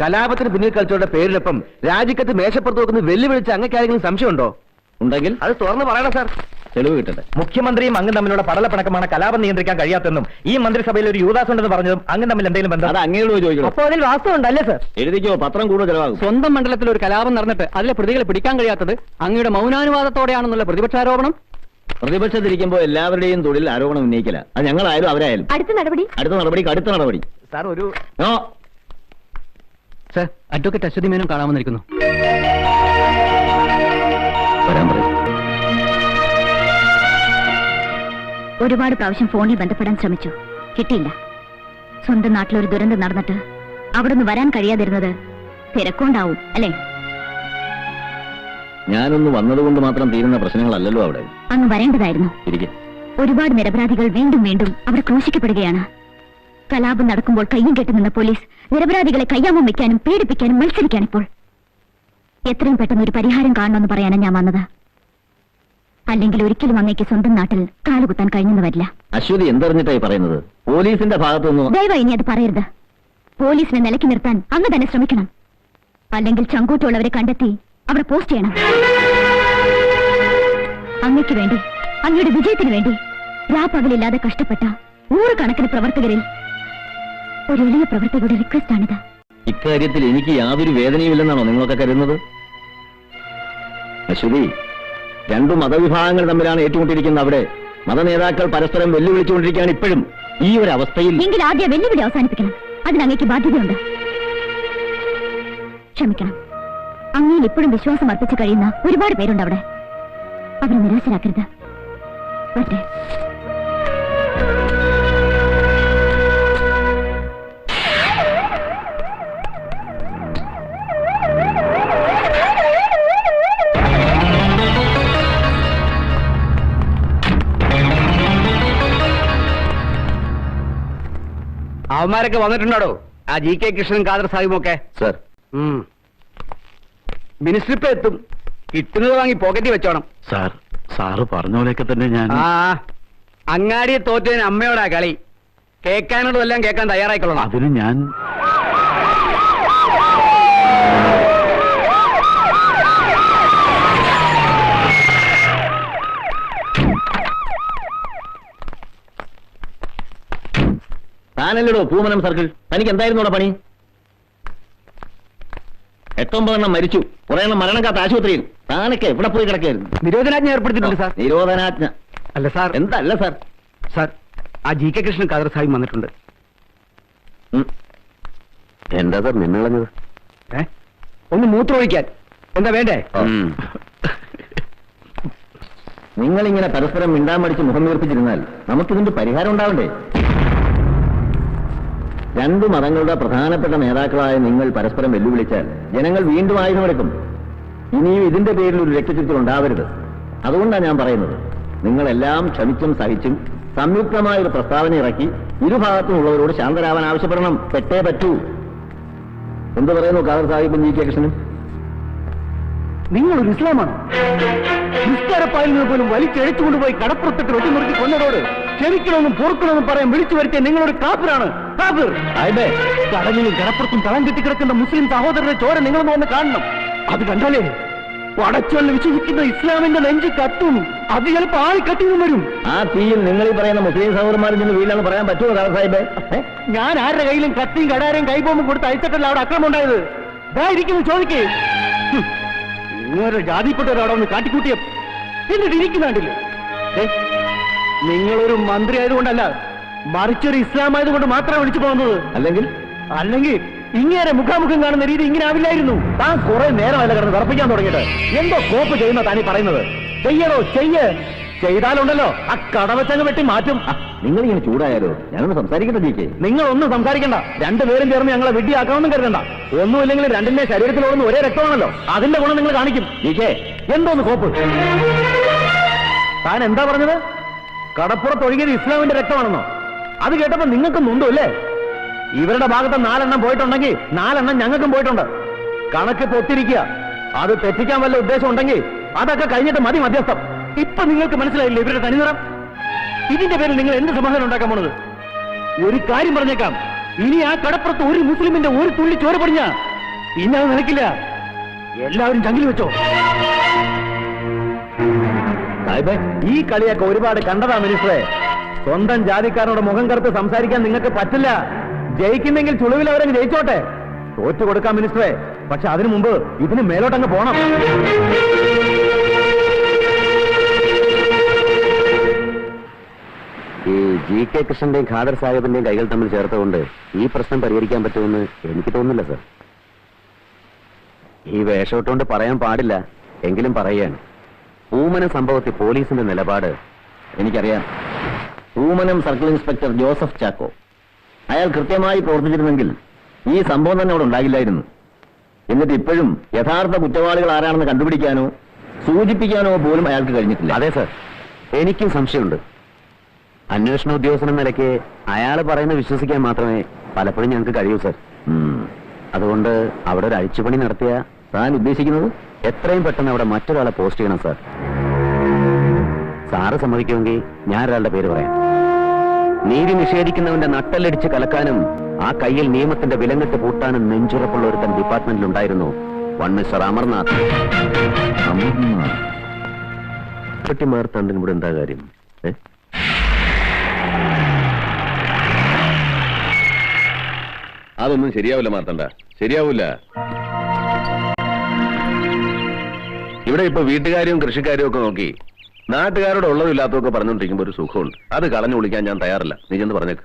കലാപത്തിന് പിന്നിൽ കളിച്ചവരുടെ പേരിനൊപ്പം രാജിക്കത്ത് മേശപ്പുറത്ത് നോക്കുന്ന വെല്ലുവിളിച്ച് അങ്ങക്കാരെങ്കിലും സംശയമുണ്ടോ? ഉണ്ടെങ്കിൽ? അത് തുറന്ന് പറയണം സാർ. തെളിവ് കിട്ടട്ടെ. മുഖ്യമന്ത്രിയും അങ്ങും തമ്മിലുള്ള പടലപ്പണക്കമാണ് കലാപം നിയന്ത്രിക്കാൻ കഴിയാത്തെന്നും ഈ മന്ത്രിസഭയിൽ ഒരു യുവദാസ് ഉണ്ടെന്ന് പറഞ്ഞതും അങ്ങും തമ്മിൽ എന്തെങ്കിലും ബന്ധം? അത് പോയി ചോദിക്കണം? അപ്പൊ അതിൽ വാസ്തവമുണ്ടല്ലേ സർ? എഴുതിക്കോ പത്രം കൂടുതൽ ചെലവാകും. സ്വന്തം മണ്ഡലത്തിൽ ഒരു കലാപം നടന്നിട്ട് അതിലെ പ്രതികളെ പിടിക്കാൻ കഴിയാത്തത് അങ്ങയുടെ മൗനാനുവാദത്തോടെയാണെന്നുള്ള പ്രതിപക്ഷാരോപണം പ്രതിപക്ഷത്തിരിക്കുമ്പോൾ എല്ലാവരുടെയും തൊഴിൽ ആരോപണം ഉന്നയിക്കില്ല അത് ഞങ്ങളായാലും അവരായാലും. അടുത്ത നടപടി? അടുത്ത നടപടി അടുത്ത നടപടി. സാർ ഒരു no sir advocate Ashwathi Menon കാണാമെന്നിരിക്കുന്നു വരാൻ പറയും. ഒരുപാട് പ്രാവശ്യം ഫോണിൽ ബന്ധപ്പെടാൻ ശ്രമിച്ചു. കിട്ടിയില്ല. സ്വന്തം നാട്ടിലൊരു ദുരന്തം നടന്നിട്ട് അവിടെ നിന്ന് വരാൻ കഴിയാതിരുന്നത് തിരക്കൊണ്ടാവും അല്ലേ? ഞാനൊന്ന് വന്നതുകൊണ്ട് മാത്രം തീരുന്ന പ്രശ്നങ്ങളല്ലല്ലോ അവിടെ. അങ്ങ് വരേണ്ടതായിരുന്നു. ഇരിക്കെ. ഒരുപാട് നിരപരാധികൾ വീണ്ടും വീണ്ടും അവിടെ ക്രൂശിക്കപ്പെടുകയാണ്. കലാപം നടക്കുമ്പോൾ കയ്യും കെട്ടി നിന്ന പോലീസ് നിരപരാധികളെ കയ്യാമം വെക്കാനും പീഡിപ്പിക്കാനും മത്സരിക്കാണിപ്പോൾ എത്രയും പെട്ടെന്ന് ഒരു പരിഹാരം കാണണമെന്ന് പറയാനാണ് ഞാൻ വന്നത്. അല്ലെങ്കിൽ ഒരിക്കലും അങ്ങേക്ക് സ്വന്തം നാട്ടിൽ കാലുകുത്താൻ കഴിഞ്ഞെന്ന് വരില്ല. അശ്വതി എന്തറിഞ്ഞിട്ടായി പറയുന്നത്? പോലീസിന്റെ ഭാഗത്തു നിന്ന് ദയവായി ഇനി അത് പറയരുത്. പോലീസിനെ നിലക്കി നിർത്താൻ അങ്ങ് തന്നെ ശ്രമിക്കണം. അല്ലെങ്കിൽ ചങ്കൂറ്റുള്ളവരെ കണ്ടെത്തി അവിടെ പോസ്റ്റ് ചെയ്യണം. അങ്ങയ്ക്ക് വേണ്ടി അങ്ങയുടെ വിജയത്തിന് വേണ്ടി രാപ്പകലില്ലാതെ കഷ്ടപ്പെട്ട നൂറുകണക്കിന് പ്രവർത്തകരിൽ ഒരു വലിയ പ്രവർത്തകരുടെ റിക്വസ്റ്റ് ആണിത്. ഇക്കാര്യത്തിൽ എനിക്ക് യാതൊരു വേദനയുമില്ലെന്നാണോ നിങ്ങളൊക്കെ കരുതുന്നത്? അശ്വതി രണ്ടു മതവിഭാഗങ്ങൾ തമ്മിലാണ് ഏറ്റുമുട്ടിയിരിക്കുന്നത് അവിടെ. മതനേതാക്കൾ പരസ്പരം വെല്ലുവിളിച്ചുകൊണ്ടിരിക്കുകയാണ് ഇപ്പോഴും. ഈ ഒരു അവസ്ഥയിൽ എങ്കിൽ ആദ്യം വെല്ലുവിളി അവസാനിപ്പിക്കണം. അതിന് അങ്ങേക്ക് ബാധ്യതയുണ്ട്. ക്ഷമിക്കണം. അങ്ങയിൽ ഇപ്പോഴും വിശ്വാസം അർപ്പിച്ചു കഴിയുന്ന ഒരുപാട് പേരുണ്ട് അവിടെ. അവരെ നിരാശരാക്കരുത്. വരട്ടെ. അവന്മാരൊക്കെ വന്നിട്ടുണ്ടോ? ആ ജി കെ കൃഷ്ണൻ കാദർ സാഹിബും ഒക്കെ സർ. മിനിസ്റ്റർ ഇപ്പൊ എത്തും. കിട്ടുന്നത് വാങ്ങി പോക്കറ്റിൽ വെച്ചോണം. സാർ സാറ് പറഞ്ഞ പോലെയൊക്കെ തന്നെ ഞാൻ ആ അങ്ങാടിയെ തോറ്റതിന് അമ്മയോടാ കളി. കേൾക്കാനുള്ളതെല്ലാം കേൾക്കാൻ തയ്യാറായിക്കൊള്ളണം. അതിന് ഞാൻ താനല്ലടോ പൂമനം സർക്കിൾ? തനിക്ക് എന്തായിരുന്നു പണി? എട്ടൊമ്പതെണ്ണം മരിച്ചു. കുറെ എണ്ണം മരണം കാത്ത ആശുപത്രിയിൽ. താനൊക്കെ എവിടെ പോയി കിടക്കായിരുന്നു നിരോധനാജ്ഞ ഏർപ്പെടുത്തിയിട്ടുണ്ട് സാർ. നിരോധനാജ്ഞ. അല്ല സാർ. എന്തല്ല സാർ? സാർ ആ ജി കെ കൃഷ്ണൻ കാദർ സാഹിബ് വന്നിട്ടുണ്ട്. എന്താ സാർ നിന്നളഞ്ഞത് ഏ? ഒന്ന് മൂത്രമൊഴിക്കാൻ. എന്താ വേണ്ടേ? നിങ്ങളിങ്ങനെ പരസ്പരം മിണ്ടാൻ മടിച്ച് മുഖം വീർപ്പിച്ചിരുന്നാൽ നമുക്കിതിന്റെ പരിഹാരം ഉണ്ടാവണ്ടേ? രണ്ടു മതങ്ങളുടെ പ്രധാനപ്പെട്ട നേതാക്കളായ നിങ്ങൾ പരസ്പരം വെല്ലുവിളിച്ചാൽ ജനങ്ങൾ വീണ്ടും ആയുധമെടുക്കും ഇനിയും ഇതിന്റെ പേരിൽ ഒരു രക്തചിത്രം ഉണ്ടാവരുത്. അതുകൊണ്ടാണ് ഞാൻ പറയുന്നത്. നിങ്ങളെല്ലാം ക്ഷമിച്ചും സഹിച്ചും സംയുക്തമായ ഒരു പ്രസ്താവന ഇറക്കി ഇരുഭാഗത്തുമുള്ളവരോട് ശാന്തരാവാൻ ആവശ്യപ്പെടണം. പെട്ടേ പറ്റൂ. എന്ത് പറയുന്നു കാദർ സാഹിബും ജി കെ കൃഷ്ണനും? നിങ്ങൾ ഒരു ഇസ്ലാമാണ്. നിസ്കാരപ്പായിൽ നിന്ന് പോലും വലിച്ചെഴുത്തുകൊണ്ടുപോയി കടപ്പുറത്തിട്ട് ഒട്ടിമുറുക്കി കൊന്നതോട് ക്ഷമിക്കണമെന്നും പൊറുക്കണമെന്നും പറയാൻ വിളിച്ചു വരുത്തിയ നിങ്ങളൊരു കാപ്പിലാണ് കടലിലും കടപ്പുറത്തും തളം കെട്ടിക്കിടക്കുന്ന മുസ്ലിം സഹോദരന്റെ ചോര നിങ്ങളൊന്ന് വന്ന് കാണണം. അത് കണ്ടാലേ പടച്ചോളിൽ വിശ്വസിക്കുന്ന ഇസ്ലാമിന്റെ നെഞ്ച് കത്തും അത് ചിലപ്പോ ആൾ കത്തിയും വരും. ആ തീയിൽ നിങ്ങൾ ഈ പറയുന്ന മുസ്ലിം സഹോദരന്മാരിൽ നിന്ന് വീടാന്ന് പറയാൻ പറ്റുമോ കാദർ സാഹിബേ? ഞാൻ ആരുടെ കയ്യിലും കത്തിയും കടാരയും കൈബോംബും കൊടുത്ത് അയച്ചിട്ടല്ല അവിടെ അക്രമം ഉണ്ടായത്? ദാ ഇരിക്കുന്നു ചോദിക്കേ. ഇങ്ങനെ ജാതിപ്പെട്ടവർ അവിടെ ഒന്ന് കാട്ടിക്കൂട്ടിയ എന്നിട്ട് ഇരിക്കുന്നുണ്ടില്ലേ നിങ്ങളൊരു മന്ത്രി ആയതുകൊണ്ടല്ല മറിച്ചൊരു ഇസ്ലാം കൊണ്ട് മാത്രമാണ് വിളിച്ചു പോകുന്നത്. അല്ലെങ്കിൽ? അല്ലെങ്കിൽ ഇങ്ങനെ മുഖാമുഖം കാണുന്ന രീതി ഇങ്ങനെ ആവില്ലായിരുന്നു. താൻ കുറെ നേരമല്ല കിടന്ന് തറപ്പിക്കാൻ തുടങ്ങിയിട്ട്. എന്തോ കോപ്പ് ചെയ്യുന്ന താനീ പറയുന്നത്. ചെയ്യണോ ചെയ്യ്. ചെയ്താലുണ്ടല്ലോ. ആ കടവച്ചങ്ങ് വെട്ടി മാറ്റും. നിങ്ങൾ ഇങ്ങനെ ചൂടായാലോ? ഞാനൊന്ന് സംസാരിക്കട്ടെ ജി നിങ്ങൾ ഒന്നും സംസാരിക്കണ്ട. രണ്ടുപേരും ചേർന്ന് ഞങ്ങളെ വിഡ്ഢിയാക്കാമെന്നും കരുതണ്ട. ഒന്നുമില്ലെങ്കിൽ രണ്ടിന്റെ ശരീരത്തിലോടുന്ന ഒരേ രക്തമാണല്ലോ. അതിന്റെ ഗുണം നിങ്ങൾ കാണിക്കും. ജി കെ എന്തോന്ന് കോപ്പ്? താൻ എന്താ പറഞ്ഞത്? കടപ്പുറത്ത് ഒഴുകിയത് ഇസ്ലാമിന്റെ രക്തമാണെന്നോ? അത് കേട്ടപ്പോ നിങ്ങൾക്ക് നൊന്തു അല്ലേ? ഇവരുടെ ഭാഗത്ത് നാലെണ്ണം പോയിട്ടുണ്ടെങ്കിൽ നാലെണ്ണം ഞങ്ങൾക്കും പോയിട്ടുണ്ട്. കണക്ക് പൊത്തിരിക്കുക അത് തെറ്റിക്കാൻ വല്ല ഉദ്ദേശം ഉണ്ടെങ്കിൽ അതൊക്കെ കഴിഞ്ഞിട്ട് മതി മധ്യസ്ഥം. ഇപ്പൊ നിങ്ങൾക്ക് മനസ്സിലായില്ലേ ഇവരുടെ തനിനിറം? ഇതിന്റെ പേരിൽ നിങ്ങൾ എന്ത് സമാധാനം ഉണ്ടാക്കാൻ പോണത്? ഒരു കാര്യം പറഞ്ഞേക്കാം. ഇനി ആ കടപ്പുറത്ത് ഒരു മുസ്ലിമിന്റെ ഒരു തുള്ളി ചോര പടിഞ്ഞ പിന്നെ അത് നിലക്കില്ല എല്ലാവരും ചങ്കിൽ വെച്ചോ. സാഹിബേ ഈ കളിയൊക്കെ ഒരുപാട് കണ്ടതാ മിനിസ്റ്ററെ. സ്വന്തം ജാതിക്കാരനോട് മുഖം കറുത്ത് സംസാരിക്കാൻ നിങ്ങൾക്ക് പറ്റില്ല. ജയിക്കുന്നെങ്കിൽ ചുളിവിൽ അവരങ്ങ് ജയിച്ചോട്ടെ. തോറ്റു കൊടുക്കാം മിനിസ്റ്ററെ. പക്ഷെ അതിനു മുമ്പ് ഇതിന് മേലോട്ടങ്ങ് പോണം. ഈ ജി കെ കൃഷ്ണന്റെയും ഖാദർ സാഹിബിന്റെയും കൈകൾ തമ്മിൽ ചേർത്തുകൊണ്ട് ഈ പ്രശ്നം പരിഹരിക്കാൻ പറ്റുമെന്ന് എനിക്ക് തോന്നുന്നില്ല സർ. ഈ വേഷമിട്ടുകൊണ്ട് പറയാൻ പാടില്ല. എങ്കിലും പറയുകയാണ് ഊമന സംഭവത്തിൽ പോലീസിന്റെ നിലപാട് എനിക്കറിയാം. Poomanam circle inspector Joseph Chacko. അയാൾ കൃത്യമായി പ്രവർത്തിച്ചിരുന്നെങ്കിൽ ഈ സംഭവം തന്നെ അവിടെ ഉണ്ടാകില്ലായിരുന്നു. എന്നിട്ട് ഇപ്പോഴും യഥാർത്ഥ കുറ്റവാളികൾ ആരാണെന്ന് കണ്ടുപിടിക്കാനോ സൂചിപ്പിക്കാനോ പോലും അയാൾക്ക് കഴിഞ്ഞിട്ടില്ല. അതെ സർ. എനിക്കും സംശയമുണ്ട്. അന്വേഷണ ഉദ്യോഗസ്ഥൻ എന്ന നിലയ്ക്ക് അയാൾ പറയുന്നത് വിശ്വസിക്കാൻ മാത്രമേ പലപ്പോഴും ഞങ്ങൾക്ക് കഴിയൂ സർ. അതുകൊണ്ട് അവിടെ ഒരു അഴിച്ചുപണി നടത്തിയ താൻ ഉദ്ദേശിക്കുന്നത്? എത്രയും പെട്ടെന്ന് അവിടെ മറ്റൊരാളെ പോസ്റ്റ് ചെയ്യണം സർ. സാറ് സമ്മതിക്കുമെങ്കിൽ ഞാൻ ഒരാളുടെ പേര് പറയാം. നീതി നിഷേധിക്കുന്നവന്റെ നട്ടല്ലടിച്ച് കലക്കാനും ആ കയ്യിൽ നിയമത്തിന്റെ വിലങ്ങിട്ട് പൂട്ടാനും നെഞ്ചുറപ്പുള്ള ഒരുത്തൻ ഡിപ്പാർട്ട്മെന്റിൽ ഉണ്ടായിരുന്നു വൺ മിസ്റ്റർ അമർനാഥ് ഇവിടെ എന്താ കാര്യം? അതൊന്നും ശരിയാവില്ല മാർത്തണ്ട ശരിയാവില്ല ഇവിടെ ഇപ്പൊ വീട്ടുകാരും കൃഷിക്കാരും ഒക്കെ നോക്കി. നാട്ടുകാരോട് ഉള്ളതും ഇല്ലാത്തതൊക്കെ പറഞ്ഞുകൊണ്ടിരിക്കുമ്പോ ഒരു സുഖമുണ്ട്. അത് കളഞ്ഞു വിളിക്കാൻ ഞാൻ തയ്യാറില്ല. നീ ചെന്ന് പറഞ്ഞേക്ക്.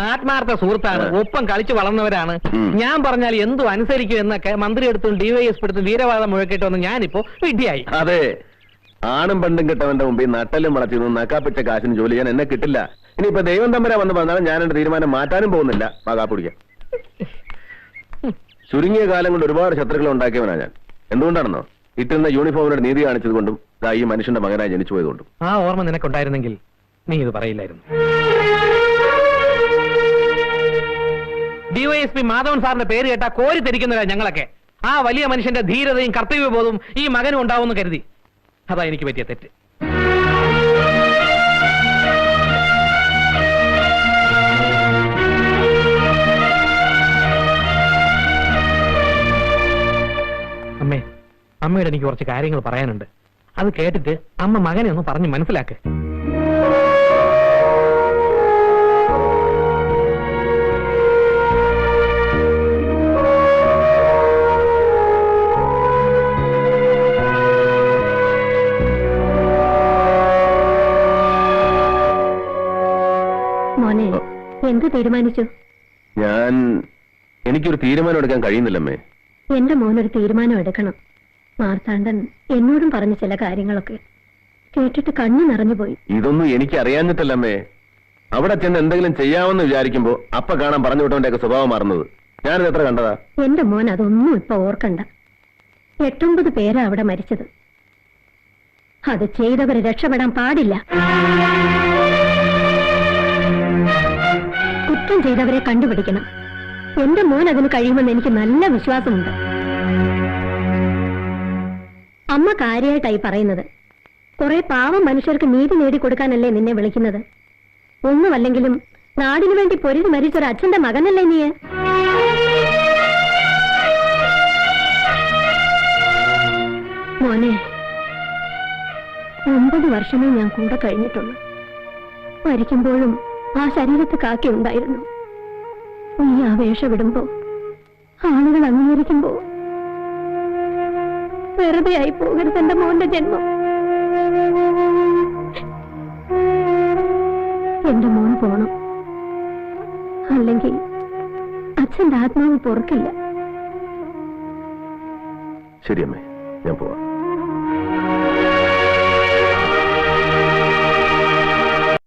ആത്മാർത്ഥ സുഹൃത്താണ്. ഒപ്പം കളിച്ചു വളർന്നവരാണ്. ഞാൻ പറഞ്ഞാൽ എന്തു അനുസരിക്കും എന്നൊക്കെ മന്ത്രി എടുത്തും ഡിവൈഎസ് എടുത്തും വീരവാദം മുഴക്കിട്ട് വന്ന് ഞാനിപ്പോ വിഡ്ഢിയായി. അതെ. ആണും പണ്ടും കിട്ടവന്റെ മുമ്പിൽ നട്ടലും വളർത്തിയൊന്നും നക്കാപ്പിച്ച കാശിന് ജോലി ചെയ്യാൻ എന്നെ കിട്ടില്ല. ഇനിയിപ്പോ ദൈവം തമ്പര വന്ന് പറഞ്ഞാലും ഞാൻ എന്റെ തീരുമാനം മാറ്റാനും പോകുന്നില്ല. മകാപ്പിടിക്കാൻ ചുരുങ്ങിയ കാലം കൊണ്ട് ഒരുപാട് ശത്രുക്കൾ ഉണ്ടാക്കിയവനാ ഞാൻ. എന്തുകൊണ്ടാണെന്നോ? ഇട്ടിരുന്ന യൂണിഫോമിനോട് നീതി കാണിച്ചത് കൊണ്ടും ദാ ഈ മനുഷ്യന്റെ മകനായി ജനിച്ചു പോയതുകൊണ്ടും. ആ ഓർമ്മ നിനക്കുണ്ടായിരുന്നെങ്കിൽ നീ ഇത് പറയില്ലായിരുന്നു. ഡിവൈഎസ്പി മാധവൻ സാറിന്റെ പേര് കേട്ടാ കോരി തിരിക്കുന്നവരാ ഞങ്ങളൊക്കെ. ആ വലിയ മനുഷ്യന്റെ ധീരതയും കർത്തവ്യബോധവും ഈ മകനും ഉണ്ടാവുമെന്ന് കരുതി. അതാ എനിക്ക് പറ്റിയ തെറ്റ്. അമ്മയോട് എനിക്ക് കുറച്ച് കാര്യങ്ങൾ പറയാനുണ്ട്. അത് കേട്ടിട്ട് അമ്മ മകനെ ഒന്ന് പറഞ്ഞ് മനസ്സിലാക്ക്. മോനെ എന്ത് തീരുമാനിച്ചു? ഞാൻ എനിക്കൊരു തീരുമാനം എടുക്കാൻ കഴിയുന്നില്ലമ്മേ. എന്റെ മോനൊരു തീരുമാനം എടുക്കണം. മാർത്താണ്ഡൻ എന്നോടും പറഞ്ഞ ചില കാര്യങ്ങളൊക്കെ കേട്ടിട്ട് കണ്ണു നിറഞ്ഞുപോയി ഇതൊന്നും എനിക്ക് അറിയാഞ്ഞിട്ടല്ലമ്മേ. അവിടെ ചെന്ന് എന്തെങ്കിലും ചെയ്യാമെന്ന് വിചാരിക്കുമ്പോ അപ്പ കാണാൻ പറഞ്ഞു വിട്ടവന്റെ സ്വഭാവം മാറുന്നത്. ഞാനിത് എത്ര കണ്ടതാ? എന്റെ മോൻ അതൊന്നും ഇപ്പൊ ഓർക്കണ്ട. എട്ടൊമ്പത് പേരാ അവിടെ മരിച്ചത്. അത് ചെയ്തവര് രക്ഷപ്പെടാൻ പാടില്ല. കുറ്റം ചെയ്തവരെ കണ്ടുപിടിക്കണം. എന്റെ മോൻ അതിന് കഴിയുമെന്ന് എനിക്ക് നല്ല വിശ്വാസമുണ്ട്. അമ്മ കാര്യമായിട്ടായി പറയുന്നത്. കുറെ പാവം മനുഷ്യർക്ക് നീതി നേടിക്കൊടുക്കാനല്ലേ നിന്നെ വിളിക്കുന്നത്. ഒന്നുമല്ലെങ്കിലും നാടിനു വേണ്ടി പൊരുതി മരിച്ചൊരു അച്ഛന്റെ മകനല്ലേ നീ മോനെ ഒമ്പത് വർഷമേ ഞാൻ കൂടെ കഴിഞ്ഞിട്ടുള്ളൂ. മരിക്കുമ്പോഴും ആ ശരീരത്ത് കാക്കി ഉണ്ടായിരുന്നു നീ ആ വേഷമിടുമ്പോ ആളുകൾ അംഗീകരിക്കുമ്പോ വെറുതെ ആയി പോകരുത് എന്റെ മോന്റെ ജന്മം. എന്റെ മോൻ പോണം. അല്ലെങ്കിൽ അച്ഛന്റെ ആത്മാവ് പൊറുക്കില്ല. ശരിയമ്മേ ഞാൻ പോവാം.